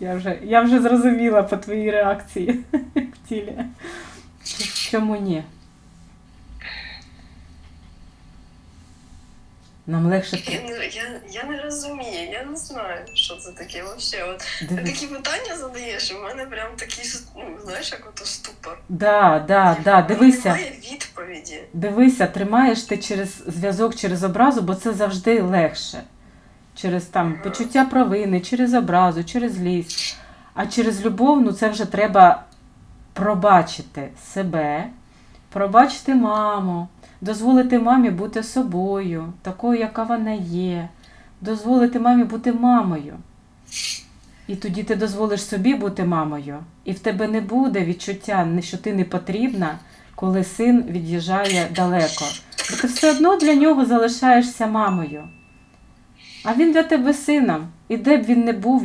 Я вже, я вже зрозуміла по твоїй реакції в тілі. Чому ні? Нам легше. Я не, я, я не розумію, я не знаю, що це таке вообще. От ти такі питання задаєш, і в мене прям такий, ну, знаєш, як ото ступор. Да, да, да, дивися. Немає відповіді. Дивися, тримаєш ти через зв'язок через образу, бо це завжди легше. Через там почуття провини, через образу, через злість. А через любов, ну це вже треба пробачити себе, пробачити маму, дозволити мамі бути собою, такою, яка вона є, дозволити мамі бути мамою. І тоді ти дозволиш собі бути мамою, і в тебе не буде відчуття, що ти не потрібна, коли син від'їжджає далеко. Бо ти все одно для нього залишаєшся мамою. А він для тебе сином. І де б він не був,